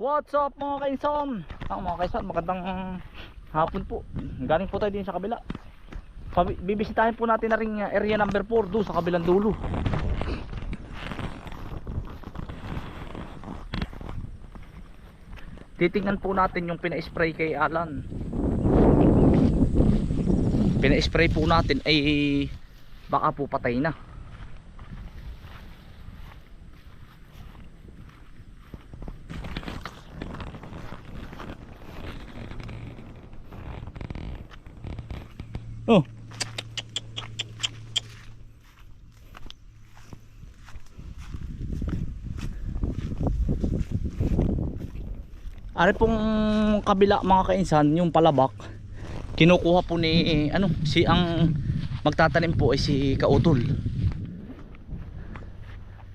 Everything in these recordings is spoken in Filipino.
What's up mga kainsan? Ah, mga kainsan, magandang hapon po. Galing po tayo din sa kabila. Bibisitahin po natin na rin uh, area number 4 doon sa kabilang dulo. Titingnan po natin yung pina-spray kay Alan. Pina-spray po natin ay baka po patay na. Oh. Ari pong kabila mga kainsan, yung palabak, kinukuha po ni ano, si ang magtatanim po ay si Kautol.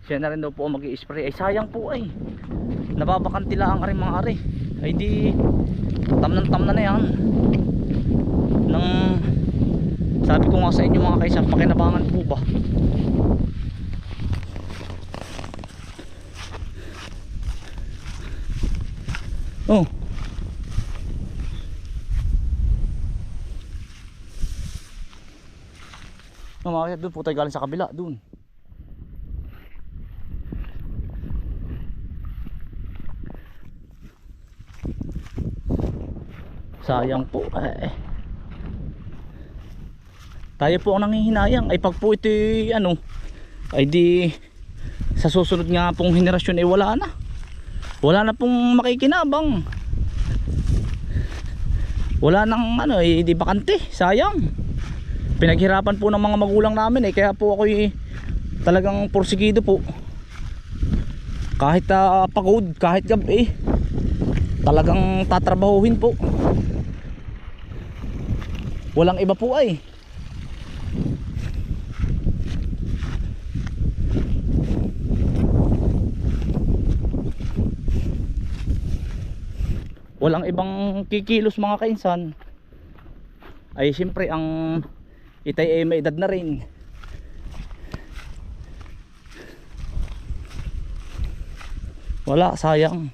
Siya na rin daw po mag spray Ay sayang po ay. Nababakantila ang aring mga ari. Ay di tamnan tamnan na yan. Nang sabi ko nga sa inyo mga kaisan, pakinabangan po ba? Oh. Oh, mga kaisan, doon po tayo galing sa kabila, doon. Sayang po. Eh. Tayo po ang nanghihinayang. Ay pag po ito ano, ay di sa susunod nga pong henerasyon ay wala na. Wala na pong makikinabang. Wala nang ano, ay di bakante. Sayang. Pinaghirapan po ng mga magulang namin eh. Kaya po ako talagang porsigido po. Kahit uh, pagod, kahit gabi talagang tatrabahuhin po walang iba po ay walang ibang kikilos mga kainsan. Ay siyempre ang itay ay may edad na rin. Wala sayang.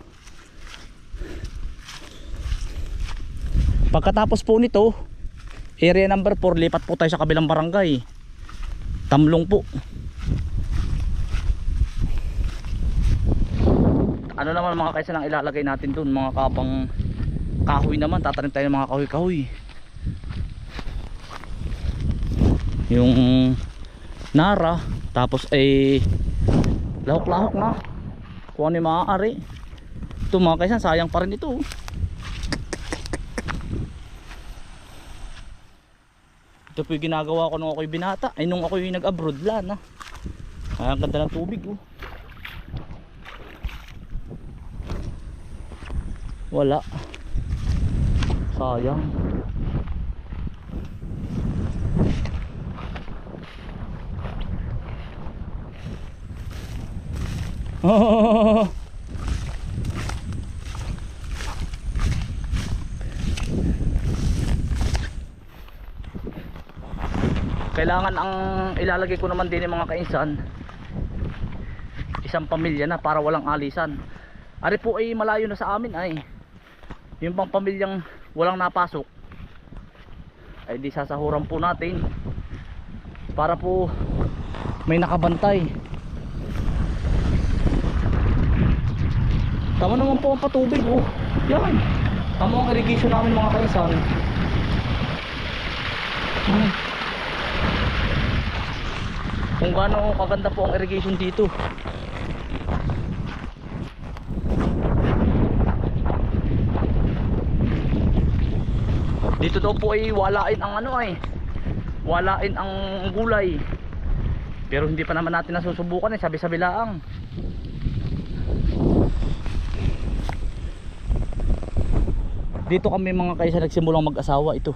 Pagkatapos po nito area number 4 lipat po tayo sa kabilang barangay. Tamlong po. Ano naman mga kaisa lang ilalagay natin dun mga kapang kahoy naman tatanim tayo ng mga kahoy kahoy yung nara tapos ay lahok lahok na kung ano yung maaari ito mga kaisa sayang pa rin ito. Ito po yung ginagawa ko nung ako'y binata. Ay nung ako'y nag-abroad la na. Ay ang ganda ng tubig oh. Wala. Sayang. Kailangan ang ilalagay ko naman din ng mga kainsan. Isang pamilya na para walang alisan. Ari po ay malayo na sa amin ay. Yung pang pamilyang walang napasok ay di sasahuran po natin para po may nakabantay. Tama naman po ang patubig oh. Yan. Tama ang irrigation namin mga kainsan hmm kung gaano kaganda po ang irrigation dito daw po ay walain ang ano ay walain ang gulay. Pero hindi pa naman natin nasusubukan eh sabi sabi laang dito kami mga kaisa nagsimulang mag-asawa ito.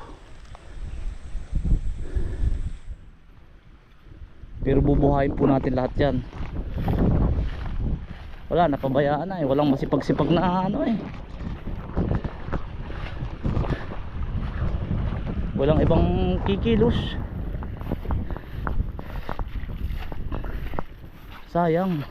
Pero bubuhayin po natin lahat yan. Wala napabayaan na eh. Walang masipag-sipag na ano eh walang ibang kikilos. Sayang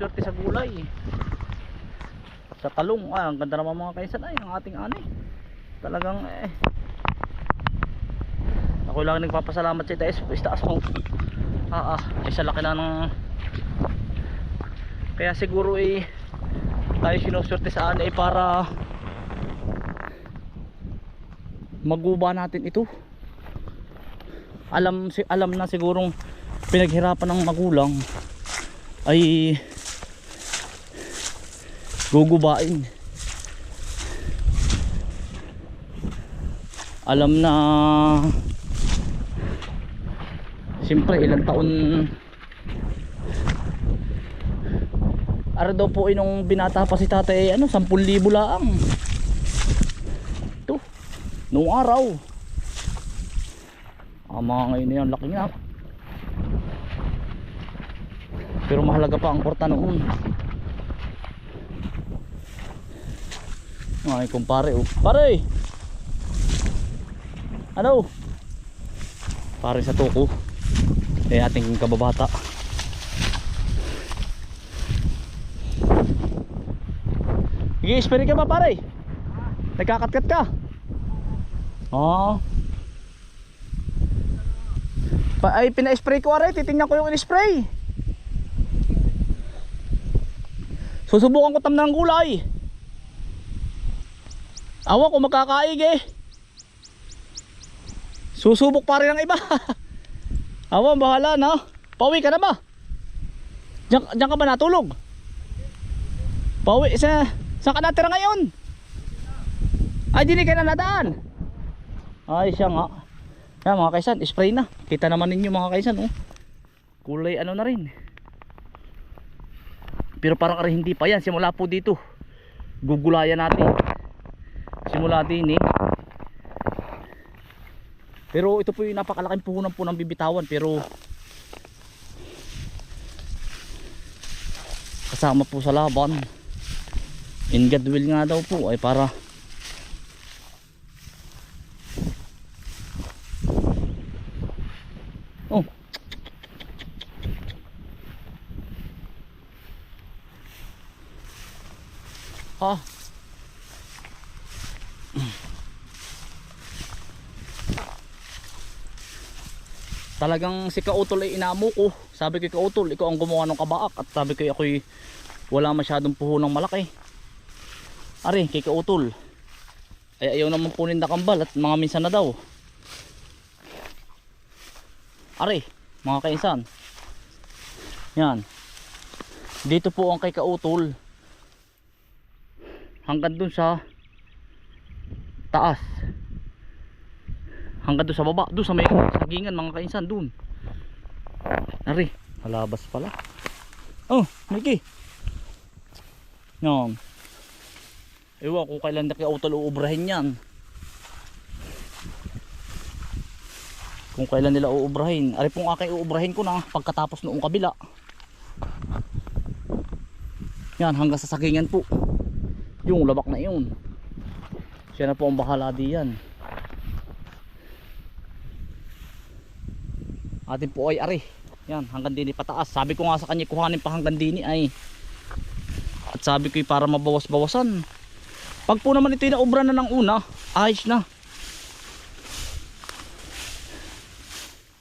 sinuswerte sa gulay. Sa talong, ah, ang ganda naman mga kaisan ay, ang ating ani. Talagang eh. Ako lang nagpapasalamat sa itaas, itaas mo. Ah, ah, ay sa laki na ng Kaya siguro eh tayo sinuswerte sa ani eh, para maguba natin ito. Alam si alam na sigurong pinaghirapan ng magulang ay gugubain. Alam na siyempre ilang taon ara po inong binata pa si tatay ano 10,000 laang. Ito noong araw. Ang mga ngayon na yan laki nga. Pero mahalaga pa ang korta noon ay kumpare oh pare ano pare sa tuko eh ating kababata Sige, spray ka ba pare? Nagkakatkat ka? Oo. Pa ay pina-spray ko aray, titingnan ko yung in-spray. Susubukan ko tam ng gulay. Awa ko makakaig eh. Susubok pa rin ang iba. Awa, bahala na. Pauwi ka na ba? Diyan, diyan ka ba natulog? Pauwi sa... Saan ka natira ngayon? Ay, di ka na nadaan. Ay, siya nga. Yan mga kaisan, spray na. Kita naman ninyo mga kaisan, oh. Kulay ano na rin. Pero parang hindi pa yan. Simula po dito. Gugulayan natin. Simula din eh. Pero ito po yung napakalaking puhunan po ng bibitawan. Pero kasama po sa laban. In God will nga daw po ay para Oh. Ah. Talagang si Kautol ay inamo ko. Sabi ko Kautol, ikaw ang gumawa ng kabaak at sabi ko ako'y wala masyadong puhunang malaki. Ari, kay Kautol. Ay ayaw naman punin na kambal at mga minsan na daw. Ari, mga kainsan. Yan. Dito po ang kay Kautol. Hanggang dun sa taas. Hanggang dun sa baba. Dun sa may sagingan mga kainsan. Dun. Ari, malabas pala. Oh, Mickey. Yan. Ewan kung kailan na kay Kautol uubrahin yan. kung kailan nila uubrahin ari pong aking uubrahin ko na pagkatapos noong kabila yan hanggang sa sakingan po yung labak na yun siya na po ang bahala diyan atin po ay ari yan hanggang dini pataas sabi ko nga sa kanya kuhanin pa hanggang dini ay at sabi ko para mabawas-bawasan pag po naman ito yung naubra na ng una ayos na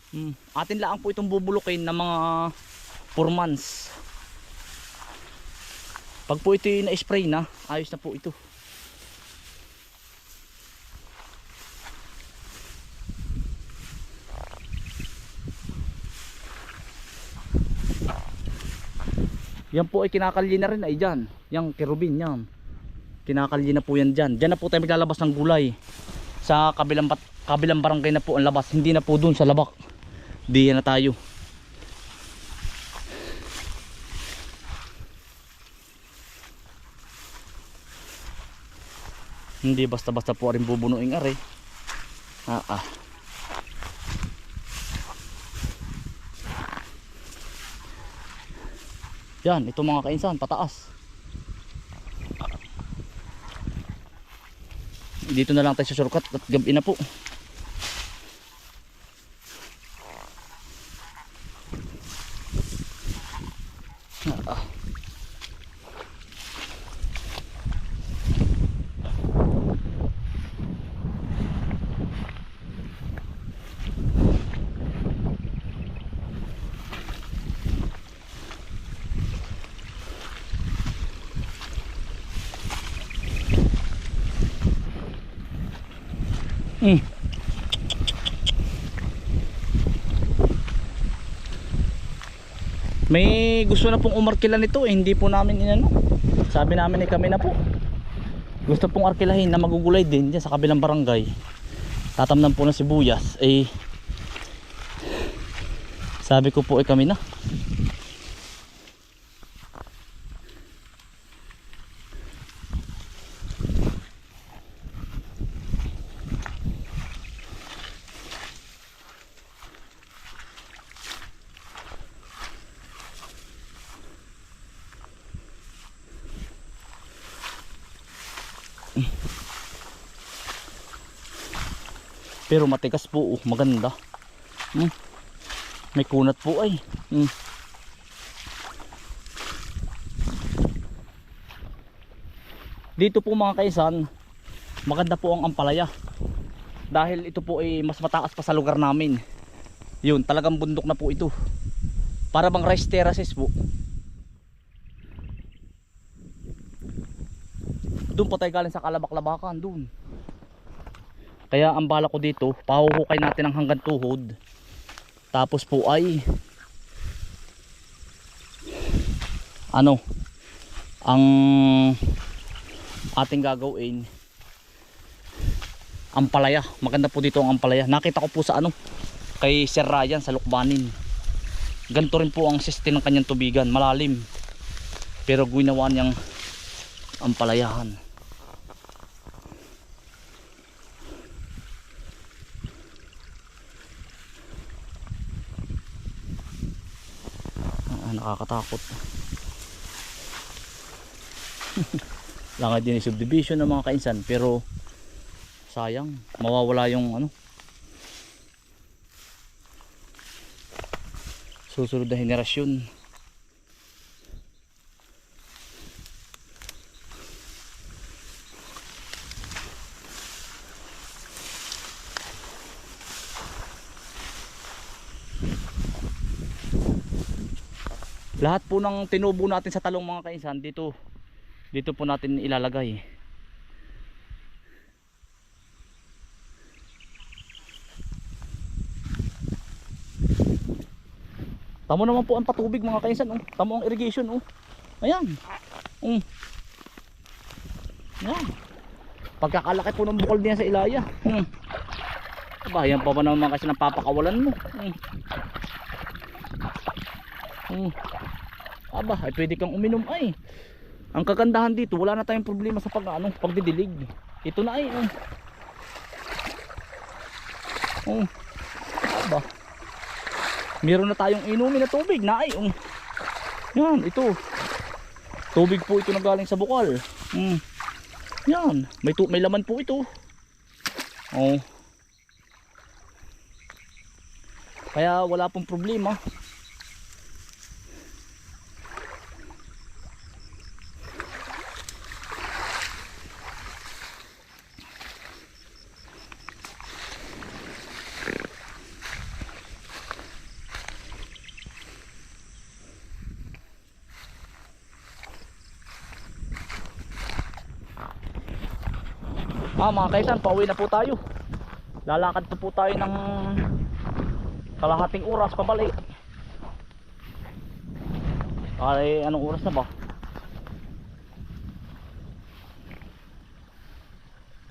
Hmm. Atin lang po itong bubulukin ng mga 4 months. Pag po ito na-spray na, ayos na po ito. Yan po ay kinakalye na rin ay dyan. Yang kerubin yan. Kinakalye na po yan dyan. Dyan na po tayo maglalabas ng gulay. Sa kabilang, kabilang barangay na po ang labas. Hindi na po dun sa labak. Di na tayo. Hindi basta-basta po rin bubunuing are. Ah ah. Yan, ito mga kainsan, pataas. Dito na lang tayo sa shortcut at gabi na po. Mm. May gusto na pong umarkila nito eh, hindi po namin inano. Sabi namin eh kami na po. Gusto pong arkilahin na magugulay din dyan sa kabilang barangay. Tatamnan po ng sibuyas eh sabi ko po eh kami na. Pero matigas po, oh, maganda. Hmm. May kunat po ay. Hmm. Dito po mga kaisan, maganda po ang ampalaya. Dahil ito po ay mas mataas pa sa lugar namin. Yun, talagang bundok na po ito. Para bang rice terraces po. Doon pa tayo galing sa kalabak-labakan, doon. Kaya ang bala ko dito, pahuhukay natin ang hanggang tuhod. Tapos po ay ano ang ating gagawin ampalaya. Maganda po dito ang ampalaya. Nakita ko po sa ano kay Sir Ryan sa Lukbanin. Ganito rin po ang system ng kanyang tubigan, malalim. Pero ginawa niyang ampalayahan. Ah, nakakatakot. Langad din yung subdivision ng mga kainsan pero sayang mawawala yung ano. Susunod na henerasyon lahat po ng tinubo natin sa talong mga kainsan dito dito po natin ilalagay tamo naman po ang patubig mga kainsan oh. tamo ang irrigation oh. ayan um. ayan pagkakalaki po ng bukol niya sa ilaya hmm. aba yan pa ba naman kasi napapakawalan mo hmm. Hmm. Aba, ay pwede kang uminom ay. Ang kagandahan dito, wala na tayong problema sa pag ano, pagdidilig. Ito na ay. Oh. Oh. Aba. Meron na tayong inumin na tubig na ay. Oh. Yan, ito. Tubig po ito na galing sa bukal. Hmm. Yan, may may laman po ito. Oh. Kaya wala pong problema. Ah mga kaisan, pauwi na po tayo. Lalakad pa po tayo ng kalahating oras pabalik. Ay, anong oras na ba?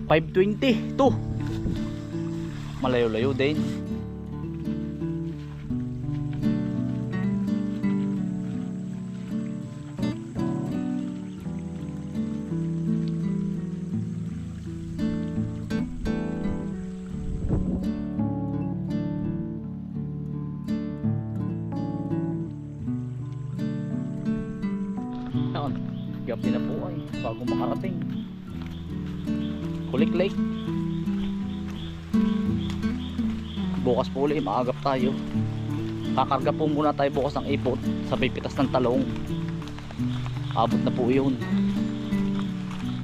5.20 to malayo-layo din gabi na po ay bago makarating. Kulik Lake. Bukas po ulit, maagap tayo. Kakarga po muna tayo bukas ng ipot sa pipitas ng talong. Abot na po yun.